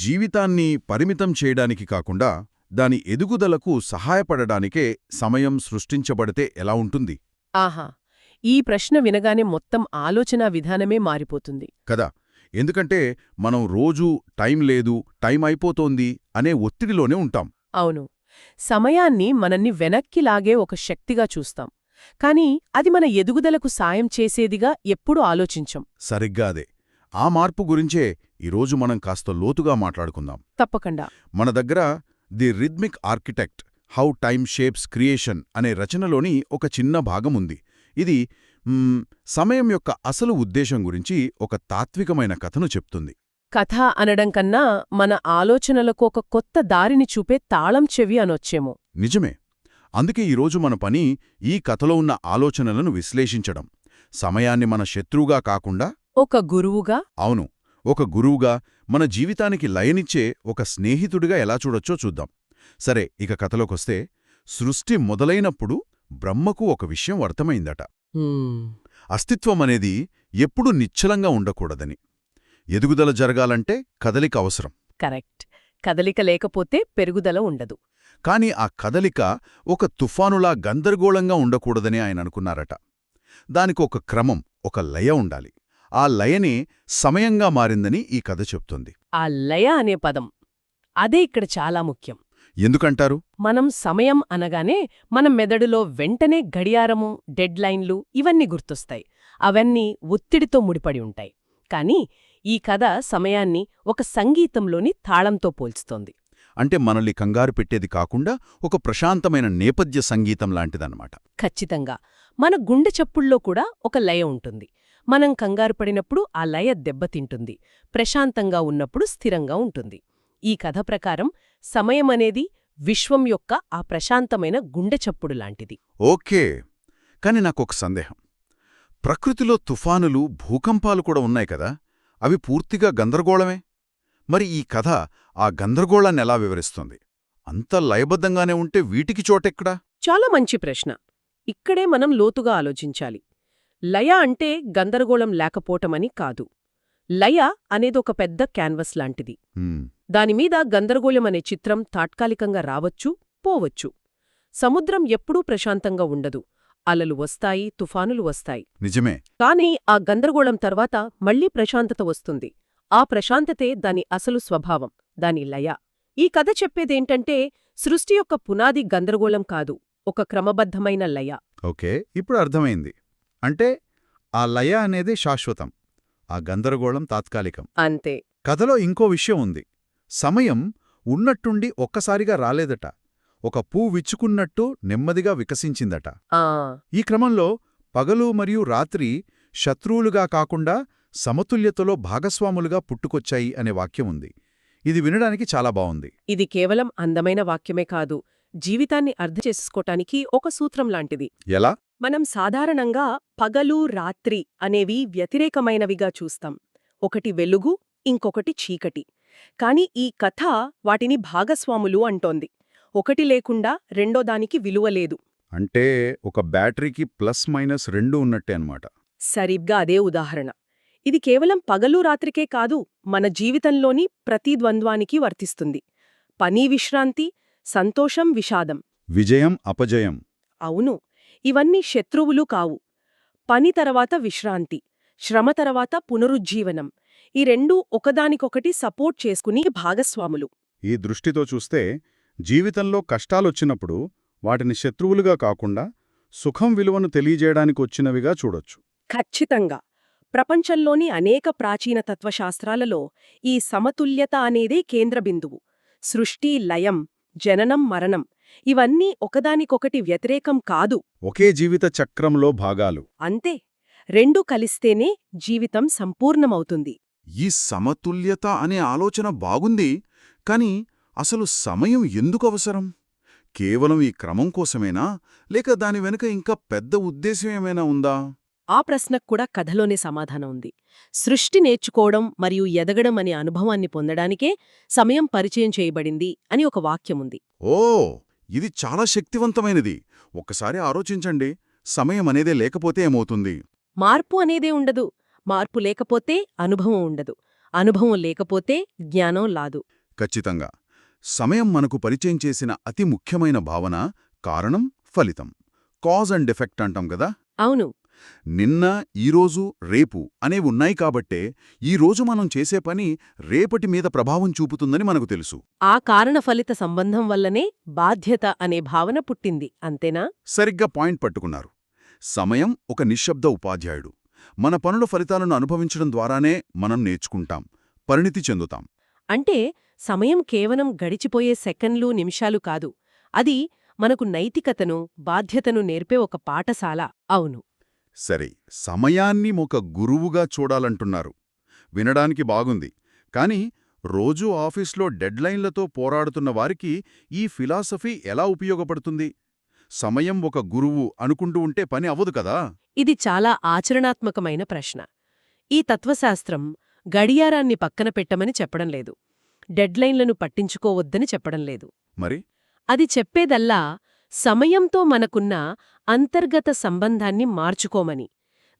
జీవితాన్ని పరిమితం చేయడానికి కాకుండా దాని ఎదుగుదలకు సహాయపడడానికే సమయం సృష్టించబడితే ఎలా ఉంటుంది? ఆహా! ఈ ప్రశ్న వినగానే మొత్తం ఆలోచనా విధానమే మారిపోతుంది. కదా! ఎందుకంటే మనం రోజూ టైం లేదు టైం అయిపోతోంది అనే ఒత్తిడిలోనే ఉంటాం. అవును. సమయాన్ని మనల్ని వెనక్కి లాగే ఒక శక్తిగా చూస్తాం. కాని అది మన ఎదుగుదలకు సాయం చేసేదిగా ఎప్పుడూ ఆలోచించం. సరిగ్గా అదే. ఆ మార్పు గురించే ఈరోజు మనం కాస్త లోతుగా మాట్లాడుకుందాం. తప్పకుండా. మన దగ్గర the rhythmic architect how time shapes creation అనే రచనలోని ఒక చిన్న భాగం ఉంది. ఇది సమయం యొక్క అసలు ఉద్దేశం గురించి ఒక తాత్వికమైన కథను చెప్తుంది. కథ అనడం కన్నా మన ఆలోచనలకు ఒక కొత్త దారిని చూపే తాళం చెవి అనొచ్చేమో. నిజమే. అందుకే ఈరోజు మన పని ఈ కథలో ఉన్న ఆలోచనలను విశ్లేషించడం. సమయాన్ని మన శత్రువుగా కాకుండా ఒక గురువుగా? అవును. ఒక గురువుగా మన జీవితానికి లయనిచ్చే ఒక స్నేహితుడిగా ఎలా చూడొచ్చో చూద్దాం. సరే ఇక కథలోకొస్తే సృష్టి మొదలైనప్పుడు బ్రహ్మకు ఒక విషయం అర్థమైందట. అస్తిత్వం అనేది ఎప్పుడూ నిశ్చలంగా ఉండకూడదని. ఎదుగుదల జరగాలంటే కదలిక అవసరం. కరెక్ట్. కదలిక లేకపోతే పెరుగుదల ఉండదు. కాని ఆ కదలిక ఒక తుఫానులా గందరగోళంగా ఉండకూడదని ఆయన అనుకున్నారట. దానికి ఒక క్రమం ఒక లయ ఉండాలి. ఆ లయనే సమయంగా మారిందని ఈ కథ చెప్తుంది. ఆ లయ అనే పదం అదే ఇక్కడ చాలా ముఖ్యం. ఎందుకంటారు? మనం సమయం అనగానే మన మెదడులో వెంటనే గడియారము డెడ్లైన్లు ఇవన్నీ గుర్తొస్తాయి. అవన్నీ ఒత్తిడితో ముడిపడి ఉంటాయి. కాని ఈ కథ సమయాన్ని ఒక సంగీతంలోని తాళంతో పోల్చుతోంది. అంటే మనల్ని కంగారు పెట్టేది కాకుండా ఒక ప్రశాంతమైన నేపథ్య సంగీతం లాంటిదన్నమాట. ఖచ్చితంగా. మన గుండె చప్పుల్లో కూడా ఒక లయ ఉంటుంది. మనం కంగారు పడినప్పుడు ఆ లయ దెబ్బతింటుంది ప్రశాంతంగా ఉన్నప్పుడు స్థిరంగా ఉంటుంది. ఈ కథ ప్రకారం సమయం అనేది విశ్వం యొక్క ఆ ప్రశాంతమైన గుండె చప్పుడు లాంటిది. ఓకే. కాని నాకొక సందేహం. ప్రకృతిలో తుఫానులు భూకంపాలు కూడా ఉన్నాయి కదా? అవి పూర్తిగా గందరగోళమే? మరి ఈ కథ ఆ గందరగోళాన్ని ఎలా వివరిస్తుంది? అంత లయబద్ధంగానే ఉంటే వీటికి చోటెక్కడా? చాలా మంచి ప్రశ్న. ఇక్కడే మనం లోతుగా ఆలోచించాలి. లయ అంటే గందరగోళం లేకపోవటమని కాదు. లయ అనేదొక పెద్ద క్యాన్వస్ లాంటిది. దానిమీద గందరగోళం అనే చిత్రం తాత్కాలికంగా రావచ్చు పోవచ్చు. సముద్రం ఎప్పుడూ ప్రశాంతంగా ఉండదు. అలలు వస్తాయి తుఫానులు వస్తాయి. నిజమే. కాని ఆ గందరగోళం తర్వాత మళ్ళీ ప్రశాంతత వస్తుంది. ఆ ప్రశాంతతే దాని అసలు స్వభావం దాని లయ. ఈ కథ చెప్పేదేంటంటే సృష్టి యొక్క పునాది గందరగోళం కాదు ఒక క్రమబద్ధమైన లయ. ఓకే ఇప్పుడు అర్థమైంది. అంటే ఆ లయ అనేది శాశ్వతం ఆ గందరగోళం తాత్కాలికం. అంతే. కథలో ఇంకో విషయం ఉంది. సమయం ఉన్నట్టుండి ఒక్కసారిగా రాలేదట. ఒక పూ విచ్చుకున్నట్టు నెమ్మదిగా వికసించిందట. ఆ. ఈ క్రమంలో పగలు మరియు రాత్రి శత్రువులుగా కాకుండా సమతుల్యతలో భాగస్వాములుగా పుట్టుకొచ్చాయి అనే వాక్యం ఉంది. ఇది వినడానికి చాలా బావుంది ఇది కేవలం అందమైన వాక్యమే కాదు జీవితాన్ని అర్థం చేసుకోటానికి ఒక సూత్రం లాంటిది. ఎలా? మనం సాధారణంగా పగలు రాత్రి అనేవి వ్యతిరేకమైనవిగా చూస్తాం. ఒకటి వెలుగు ఇంకొకటి చీకటి. కాని ఈ కథ వాటిని భాగస్వాములు అంటోంది. ఒకటి లేకుండా రెండో దానికి విలువ లేదు. అంటే ఒక బ్యాటరీకి ప్లస్ మైనస్ రెండు ఉన్నట్టే అన్నమాట. సరిగ్గా అదే ఉదాహరణ. ఇది కేవలం పగలు రాత్రికే కాదు మన జీవితంలోని ప్రతి ద్వంద్వానికి వర్తిస్తుంది. పని విశ్రాంతి సంతోషం విషాదం. విజయం అపజయం. అవును. ఇవన్నీ శత్రువులు కావు. పని తర్వాత విశ్రాంతి శ్రమ తర్వాత పునరుజ్జీవనం. ఈ రెండూ ఒకదానికొకటి సపోర్ట్ చేసుకుని భాగస్వాములు. ఈ దృష్టితో చూస్తే జీవితంలో కష్టాలొచ్చినప్పుడు వాటిని శత్రువులుగా కాకుండా సుఖం విలువను తెలియజేయడానికి వచ్చినవిగా చూడొచ్చు. ఖచ్చితంగా! ప్రపంచంలోని అనేక ప్రాచీన తత్వశాస్త్రాలలో ఈ సమతుల్యత అనేదే కేంద్రబిందువు. సృష్టి లయం జననం మరణం ఇవన్నీ ఒకదానికొకటి వ్యతిరేకం కాదు. ఒకే జీవిత చక్రంలో భాగాలు. అంతే రెండూ కలిస్తేనే జీవితం సంపూర్ణమవుతుంది. ఈ సమతుల్యత అనే ఆలోచన బాగుంది కాని అసలు సమయం ఎందుకు అవసరం? కేవలం ఈ క్రమం కోసమేనా? లేక దాని వెనుక ఇంకా పెద్ద ఉద్దేశం ఏమైనా ఉందా? ఆ ప్రశ్నకు కూడా కథలోనే సమాధానం ఉంది. సృష్టి నేర్చుకోవడం మరియు ఎదగడం అనే అనుభవాన్ని పొందడానికే సమయం పరిచయం చేయబడింది అని ఒక వాక్యముంది ఓ! ఇది చాలా శక్తివంతమైనది. ఒక్కసారి ఆలోచించండి. సమయం అనేదే లేకపోతే ఏమవుతుంది? మార్పు అనేదే ఉండదు. మార్పు లేకపోతే అనుభవం ఉండదు. అనుభవం లేకపోతే జ్ఞానం లాదు. ఖచ్చితంగా. సమయం మనకు పరిచయం చేసిన అతి ముఖ్యమైన భావన కారణం ఫలితం. కాజ్ అండ్ ఎఫెక్ట్ అంటాం కదా? అవును. నిన్న ఈరోజు రేపు అనేవి ఉన్నాయి కాబట్టే ఈరోజు మనం చేసే పని రేపటి మీద ప్రభావం చూపుతుందని మనకు తెలుసు. ఆ కారణ ఫలిత సంబంధం వల్లనే బాధ్యత అనే భావన పుట్టింది అంతేనా? సరిగ్గా పాయింట్ పట్టుకున్నారు. సమయం ఒక నిశ్శబ్ద ఉపాధ్యాయుడు. మన పనుల ఫలితాలను అనుభవించడం ద్వారానే మనం నేర్చుకుంటాం పరిణితి చెందుతాం. అంటే సమయం కేవలం గడిచిపోయే సెకన్లు నిమిషాలు కాదు. అది మనకు నైతికతను బాధ్యతను నేర్పే ఒక పాఠశాల. అవును. సరే సమయాన్ని ఒక గురువుగా చూడాలంటున్నారు. వినడానికి బాగుంది. కాని రోజూ ఆఫీస్లో డెడ్లైన్లతో పోరాడుతున్న వారికి ఈ ఫిలాసఫీ ఎలా ఉపయోగపడుతుంది? సమయం ఒక గురువు అనుకుంటూ ఉంటే పని అవ్వదు కదా? ఇది చాలా ఆచరణాత్మకమైన ప్రశ్న. ఈ తత్వశాస్త్రం గడియారాన్ని పక్కన పెట్టమని చెప్పడం లేదు. డెడ్లైన్లను పట్టించుకోవద్దని చెప్పడం లేదు. మరి? అది చెప్పేదల్లా సమయంతో మనకున్న అంతర్గత సంబంధాన్ని మార్చుకోమని.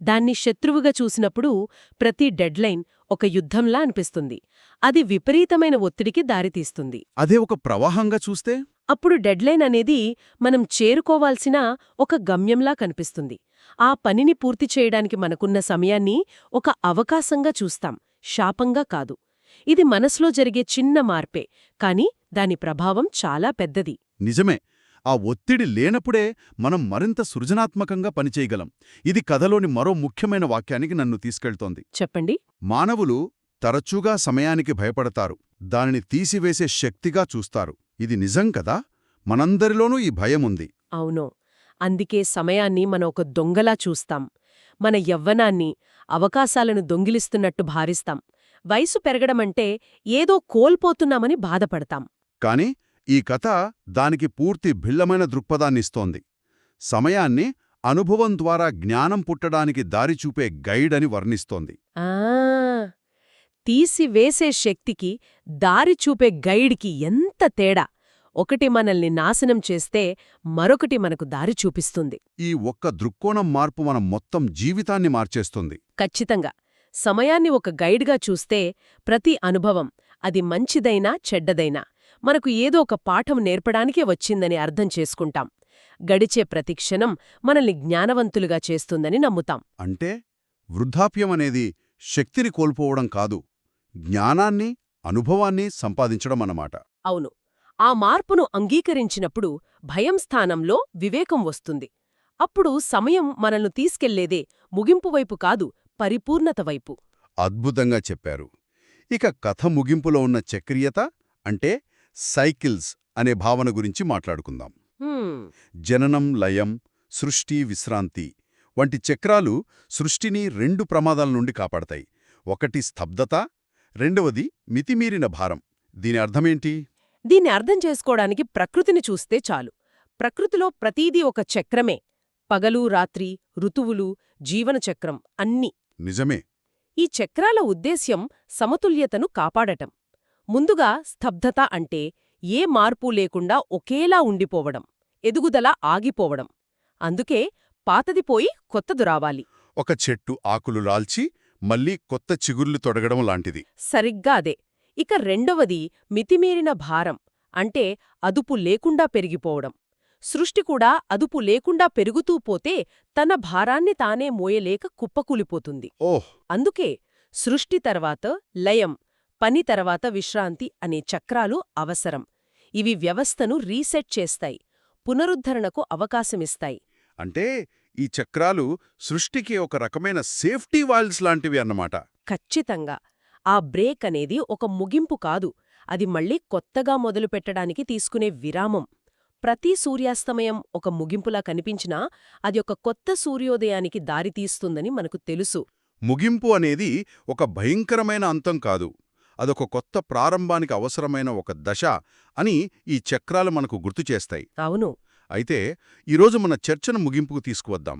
దాన్ని శత్రువుగా చూసినప్పుడు ప్రతి డెడ్లైన్ ఒక యుద్ధంలా అనిపిస్తుంది. అది విపరీతమైన ఒత్తిడికి దారితీస్తుంది. అదే ఒక ప్రవాహంగా చూస్తే? అప్పుడు డెడ్లైన్ అనేది మనం చేరుకోవాల్సిన ఒక గమ్యంలా కనిపిస్తుంది. ఆ పనిని పూర్తి చేయడానికి మనకున్న సమయాన్ని ఒక అవకాశంగా చూస్తాం. శాపంగా కాదు. ఇది మనసులో జరిగే చిన్న మార్పే. కాని దాని ప్రభావం చాలా పెద్దది. నిజమే. ఆ ఒత్తిడి లేనప్పుడే మనం మరింత సృజనాత్మకంగా పనిచేయగలం. ఇది కథలోని మరో ముఖ్యమైన వాక్యానికి నన్ను తీసుకెళ్తోంది. చెప్పండి. మానవులు తరచుగా సమయానికి భయపడతారు. దానిని తీసివేసే శక్తిగా చూస్తారు. ఇది నిజం కదా? మనందరిలోనూ ఈ భయముంది. అవును. అందుకే సమయాన్ని మన ఒక దొంగలా చూస్తాం. మన యవ్వనాన్ని అవకాశాలను దొంగిలిస్తున్నట్టు భావిస్తాం. వయసు పెరగడమంటే ఏదో కోల్పోతున్నామని బాధపడతాం. కాని ఈ కథ దానికి పూర్తి భిల్లమైన దృక్పథాన్నిస్తోంది. సమయాన్ని అనుభవం ద్వారా జ్ఞానం పుట్టడానికి దారి చూపే గైడ్ అని వర్ణిస్తోంది. ఆ! తీసివేసే శక్తికి దారి చూపే గైడ్కి ఎంత తేడా! ఒకటి మనల్ని నాశనం చేస్తే మరొకటి మనకు దారి చూపిస్తుంది. ఈ ఒక్క దృక్కోణం మార్పు మన మొత్తం జీవితాన్ని మార్చేస్తుంది. ఖచ్చితంగా! సమయాన్ని ఒక గైడ్గా చూస్తే ప్రతి అనుభవం అది మంచిదైనా చెడ్డదైనా. మనకు ఏదో ఒక పాఠం నేర్పడానికే వచ్చిందని అర్థం చేసుకుంటాం. గడిచే ప్రతి క్షణం మనల్ని జ్ఞానవంతులుగా చేస్తుందని నమ్ముతాం. అంటే వృద్ధాప్యం అనేది శక్తిని కోల్పోవడం కాదు జ్ఞానాన్ని అనుభవాన్ని సంపాదించడం అన్నమాట. అవును. ఆ మార్పును అంగీకరించినప్పుడు భయం స్థానంలో వివేకం వస్తుంది. అప్పుడు సమయం మనల్ని తీసుకెళ్ళేదే ముగింపు వైపు కాదు పరిపూర్ణత వైపు. అద్భుతంగా చెప్పారు. ఇక కథ ముగింపులో ఉన్న చక్రీయత అంటే సైకిల్స్ అనే భావన గురించి మాట్లాడుకుందాం. జననం లయం సృష్టి విశ్రాంతి వంటి చక్రాలు సృష్టిని రెండు ప్రమాదాల నుండి కాపాడతాయి. ఒకటి స్తబ్దత రెండవది మితిమీరిన భారం. దీని అర్థమేంటి? దీన్ని అర్థం చేసుకోవడానికి ప్రకృతిని చూస్తే చాలు. ప్రకృతిలో ప్రతీదీ ఒక చక్రమే. పగలు రాత్రి ఋతువులు జీవనచక్రం అన్నీ. నిజమే. ఈ చక్రాల ఉద్దేశ్యం సమతుల్యతను కాపాడటం. ముందుగా స్తబ్దత అంటే ఏ మార్పు లేకుండా ఒకేలా ఉండిపోవడం ఎదుగుదల ఆగిపోవడం. అందుకే పాతది పోయి కొత్తదు రావాలి. ఒక చెట్టు ఆకులు రాల్చి మళ్ళీ కొత్త చిగుర్లు తొడగడం లాంటిది. సరిగ్గా అదే. ఇక రెండవది మితిమీరిన భారం అంటే అదుపు లేకుండా పెరిగిపోవడం. సృష్టి కూడా అదుపు లేకుండా పెరుగుతూ పోతే తన భారాన్ని తానే మోయలేక కుప్పకూలిపోతుంది. ఓహ్! అందుకే సృష్టి తర్వాత లయం పని తర్వాత విశ్రాంతి అనే చక్రాలు అవసరం. ఇవి వ్యవస్థను రీసెట్ చేస్తాయి పునరుద్ధరణకు అవకాశమిస్తాయి. అంటే ఈ చక్రాలు సృష్టికి ఒక రకమైన సేఫ్టీ వాల్స్ లాంటివి అన్నమాట. ఖచ్చితంగా. ఆ బ్రేక్ అనేది ఒక ముగింపు కాదు అది మళ్ళీ కొత్తగా మొదలుపెట్టడానికి తీసుకునే విరామం. ప్రతి సూర్యాస్తమయం ఒక ముగింపులా కనిపించినా అది ఒక కొత్త సూర్యోదయానికి దారితీస్తుందని మనకు తెలుసు. ముగింపు అనేది ఒక భయంకరమైన అంతం కాదు. అదొక కొత్త ప్రారంభానికి అవసరమైన ఒక దశ అని ఈ చక్రాలు మనకు గుర్తు చేస్తాయి. అవును. అయితే ఈరోజు మన చర్చను ముగింపుకు తీసుకువద్దాం.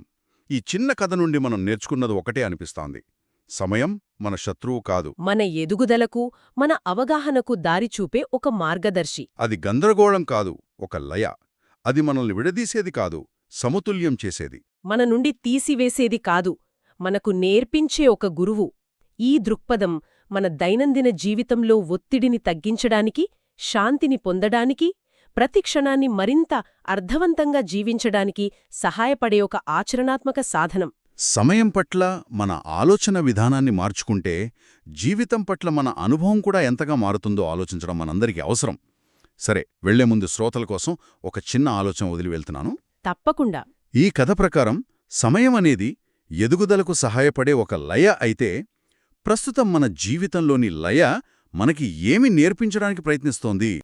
ఈ చిన్న కథ నుండి మనం నేర్చుకున్నది ఒకటే అనిపిస్తోంది. సమయం మన శత్రువు కాదు. మన ఎదుగుదలకు మన అవగాహనకు దారి చూపే ఒక మార్గదర్శి. అది గందరగోళం కాదు ఒక లయ. అది మనల్ని విడదీసేది కాదు సమతుల్యం చేసేది. మన నుండి తీసివేసేది కాదు మనకు నేర్పించే ఒక గురువు. ఈ దృక్పథం మన దైనందిన జీవితంలో ఒత్తిడిని తగ్గించడానికి శాంతిని పొందడానికి ప్రతి క్షణాన్ని మరింత అర్థవంతంగా జీవించడానికి సహాయపడే ఒక ఆచరణాత్మక సాధనం. సమయం పట్ల మన ఆలోచన విధానాన్ని మార్చుకుంటే జీవితం పట్ల మన అనుభవం కూడా ఎంతగా మారుతుందో ఆలోచించడం మనందరికీ అవసరం. సరే వెళ్ళే ముందు శ్రోతల కోసం ఒక చిన్న ఆలోచన వదిలి వెళ్తున్నాను. తప్పకుండా. ఈ కథ ప్రకారం సమయం అనేది ఎదుగుదలకు సహాయపడే ఒక లయ అయితే ప్రస్తుతం మన జీవితంలోని లయ మనకి ఏమి నేర్పించడానికి ప్రయత్నిస్తోంది?